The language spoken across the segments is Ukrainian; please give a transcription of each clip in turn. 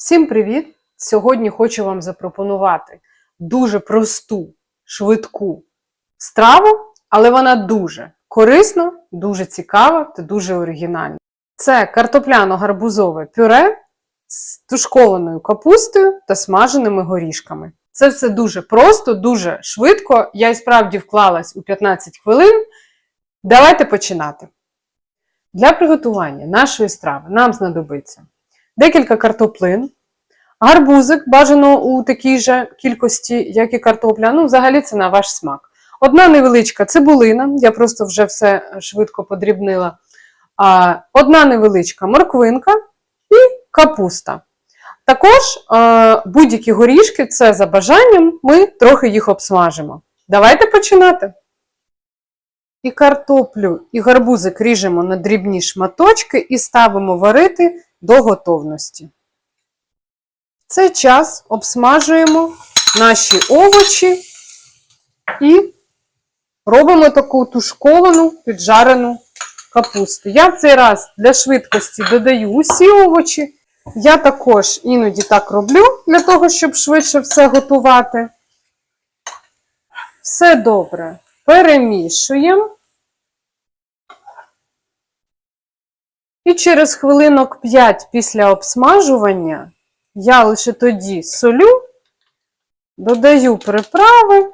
Всім привіт! Сьогодні хочу вам запропонувати дуже просту, швидку страву, але вона дуже корисна, дуже цікава та дуже оригінальна. Це картопляно-гарбузове пюре з тушкованою капустою та смаженими горішками. Це все дуже просто, дуже швидко. Я і справді вклалась у 15 хвилин. Давайте починати. Для приготування нашої страви нам знадобиться декілька картоплин, гарбузик бажано у такій же кількості, як і картопля. Ну, взагалі це на ваш смак. Одна невеличка цибулина, я просто вже все швидко подрібнила. Одна невеличка морквинка і капуста. Також будь-які горішки, це за бажанням, ми трохи їх обсмажимо. Давайте починати. І картоплю, і гарбузик ріжемо на дрібні шматочки і ставимо варити до готовності. В цей час обсмажуємо наші овочі і робимо таку тушковану піджарену капусту. Я в цей раз для швидкості додаю усі овочі. Я також іноді так роблю, для того, щоб швидше все готувати. Все добре перемішуємо. І через хвилинок 5 після обсмажування я лише тоді солю, додаю приправи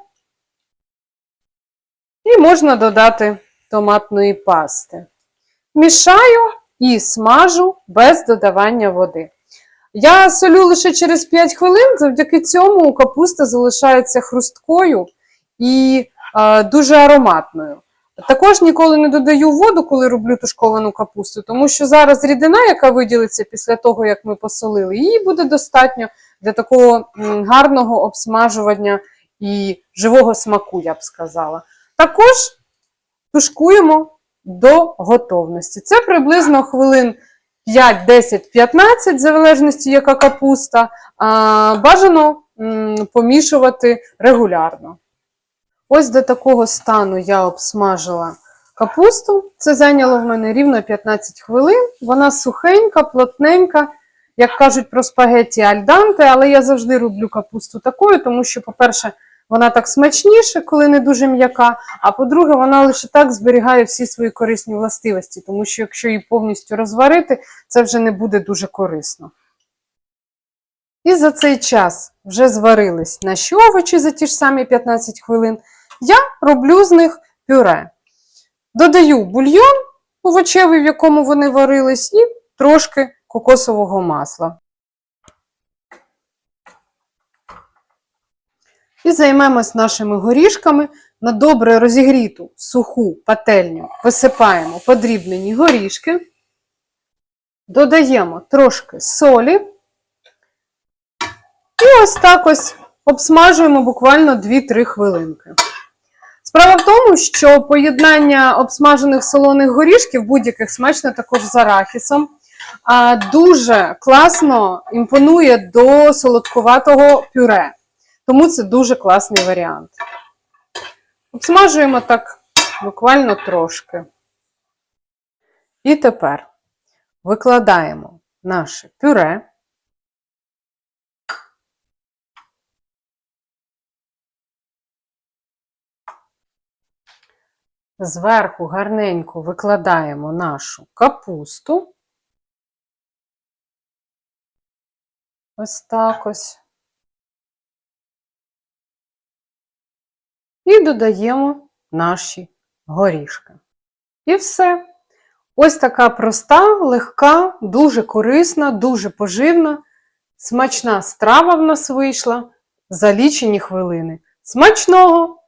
і можна додати томатної пасти. Мішаю і смажу без додавання води. Я солю лише через 5 хвилин, завдяки цьому капуста залишається хрусткою і е, дуже ароматною. Також ніколи не додаю воду, коли роблю тушковану капусту, тому що зараз рідина, яка виділиться після того, як ми посолили, її буде достатньо для такого гарного обсмажування і живого смаку, я б сказала. Також тушкуємо до готовності. Це приблизно хвилин 5, 10, 15, в залежності, яка капуста, бажано помішувати регулярно. Ось до такого стану я обсмажила капусту. Це зайняло в мене рівно 15 хвилин. Вона сухенька, плотненька, як кажуть про спагетті альданте, але я завжди роблю капусту такою, тому що, по-перше, вона так смачніше, коли не дуже м'яка. А по-друге, вона лише так зберігає всі свої корисні властивості, тому що якщо її повністю розварити, це вже не буде дуже корисно. І за цей час вже зварились наші овочі за ті ж самі 15 хвилин. Я роблю з них пюре. Додаю бульйон овочевий, в якому вони варились, і трошки кокосового масла. І займемось нашими горішками. На добре розігріту суху пательню висипаємо подрібнені горішки, додаємо трошки солі. І ось так ось обсмажуємо буквально 2-3 хвилинки. Справа в тому, що поєднання обсмажених солоних горішків, будь-яких смачно також з арахісом, дуже класно імпонує до солодкуватого пюре. Тому це дуже класний варіант. Обсмажуємо так буквально трошки. І тепер викладаємо наше пюре. Зверху гарненько викладаємо нашу капусту. Ось так ось. І додаємо наші горішки. І все. Ось така проста, легка, дуже корисна, дуже поживна, смачна страва в нас вийшла за лічені хвилини. Смачного!